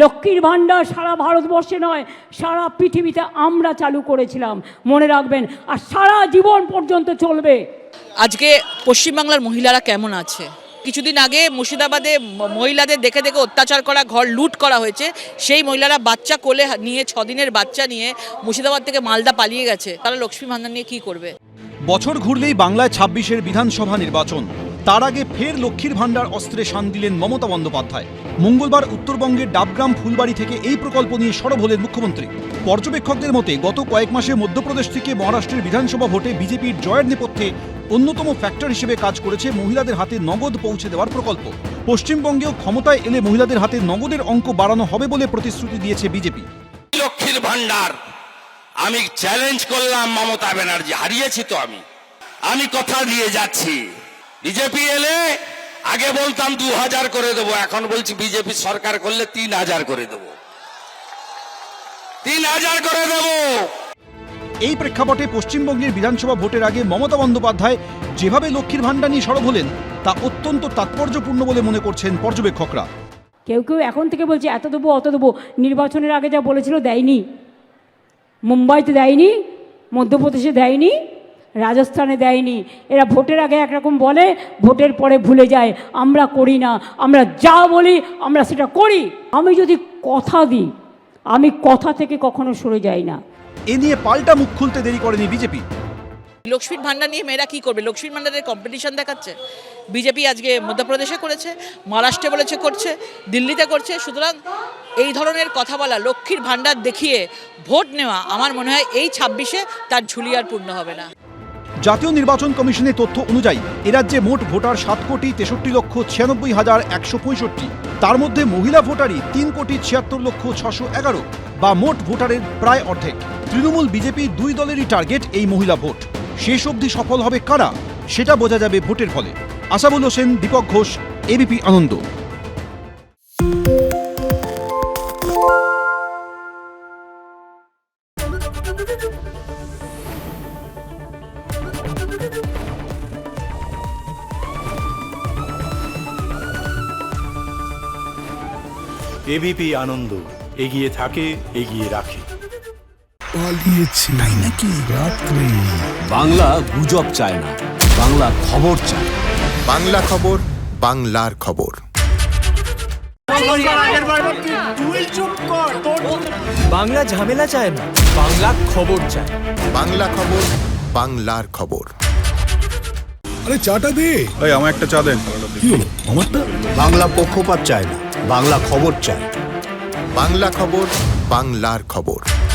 লক্ষ্মীর ভাণ্ডার সারা ভারতবর্ষে নয় সারা পৃথিবীতে আমরা চালু করেছিলাম। মনে রাখবেন আর সারা জীবন পর্যন্ত চলবে। আজকে পশ্চিমবাংলার মহিলারা কেমন আছে? কিছুদিন আগে মুর্শিদাবাদে মহিলাদের দেখে দেখে অত্যাচার করা ঘর লুট করা হয়েছে। সেই মহিলারা বাচ্চা কোলে নিয়ে ছদিনের বাচ্চা নিয়ে মুর্শিদাবাদ থেকে মালদা পালিয়ে গেছে। তারা লক্ষ্মী ভান্ডার নিয়ে কি করবে? বছর ঘুরলেই বাংলায় ছাব্বিশের বিধানসভা নির্বাচন। তার আগে ফের লক্ষ্মীর ভাণ্ডার অস্ত্রে শান দিলেন মমতা বন্দ্যোপাধ্যায়। মঙ্গলবার উত্তরবঙ্গের ডাবগ্রাম ফুলবাড়ি থেকে এই প্রকল্প নিয়ে সরব হলেন মুখ্যমন্ত্রী। পর্যবেক্ষকদের মতে, গত কয়েক মাসে মধ্যপ্রদেশ থেকে মহারাষ্ট্রের বিধানসভা ভোটে বিজেপির জয়ের নেপথ্যে অন্যতম ফ্যাক্টর হিসেবে কাজ করেছে মহিলাদের হাতে নগদ পৌঁছে দেওয়ার প্রকল্প। পশ্চিমবঙ্গেও ক্ষমতায় এলে মহিলাদের হাতে নগদের অঙ্ক বাড়ানো হবে বলে প্রতিশ্রুতি দিয়েছে বিজেপি। লক্ষ্মীর ভান্ডার আমি চ্যালেঞ্জ করলাম মমতা ব্যানার্জি, হারিয়েছি তো আমি। আমি কথা দিয়ে যাচ্ছি। বিজেপি এলে আগে বলতাম দু হাজার করে দেবো এখন বলছি বিজেপি সরকার করলে তিন হাজার করে দেবো। তিন হাজার করে দেবো। এই প্রেক্ষাপটে পশ্চিমবঙ্গের বিধানসভা ভোটের আগে মমতা বন্দ্যোপাধ্যায় যেভাবে লক্ষ্মীর ভাণ্ডার নিয়ে সরব হলেন তা অত্যন্ত তাৎপর্যপূর্ণ বলে মনে করছেন পর্যবেক্ষকরা। কেউ কেউ এখন থেকে বলছে এত দেবো অত দেবো। নির্বাচনের আগে যা বলেছিল দেয়নি। মুম্বাইতে দেয়নি মধ্যপ্রদেশে দেয়নি রাজস্থানে দেয়নি। এরা ভোটের আগে একরকম বলে ভোটের পরে ভুলে যায়। আমরা করি না আমরা যা বলি আমরা সেটা করি। আমি যদি কথা দিই আমি কথা থেকে কখনো সরে যাই না। এ নিয়ে পাল্টা মুখ খুলতে দেরি করেনি বিজেপি। লক্ষ্মীর ভান্ডার নিয়ে মেয়েরা কি করবে? লক্ষ্মীর ভান্ডারের কম্পিটিশন দেখাচ্ছে। বিজেপি আজকে মধ্যপ্রদেশে করেছে মহারাষ্ট্রে বলেছে করছে দিল্লিতে করছে। সুতরাং এই ধরনের কথা বলা লক্ষ্মীর ভান্ডার দেখিয়ে ভোট নেওয়া আমার মনে হয় এই ছাব্বিশে তার ঝুলি আর পূর্ণ হবে না। জাতীয় নির্বাচন কমিশনের তথ্য অনুযায়ী এরাজ্যে মোট ভোটার সাত কোটি তেষট্টি লক্ষ ছিয়ানব্বই হাজার একশো পঁয়ষট্টি। তার মধ্যে মহিলা ভোটারই তিন কোটি ছিয়াত্তর লক্ষ ছশো এগারো বা মোট ভোটারের প্রায় অর্ধেক। তৃণমূল বিজেপি দুই দলেরই টার্গেট এই মহিলা ভোট। শেষ অবধি সফল হবে কারা, সেটা বোঝা যাবে ভোটের ফলে। আসাবুল হোসেন, দীপক ঘোষ এবিপি আনন্দ। এবিপি আনন্দ এগিয়ে থাকে এগিয়ে রাখে। পালিয়েছে। তাই নাকি? রাত্রে। বাংলা গুজব চায় না বাংলা খবর চায়। বাংলা খবর বাংলার খবর। বাংলা ঝামেলা চায় না বাংলা খবর চায়। বাংলা খবর বাংলার খবর। আরে চাটা দে। এই আমার একটা চা দেন। কি আমারটা? বাংলা পক্ষপাত চায় না বাংলা খবর চাই। বাংলা খবর বাংলার খবর।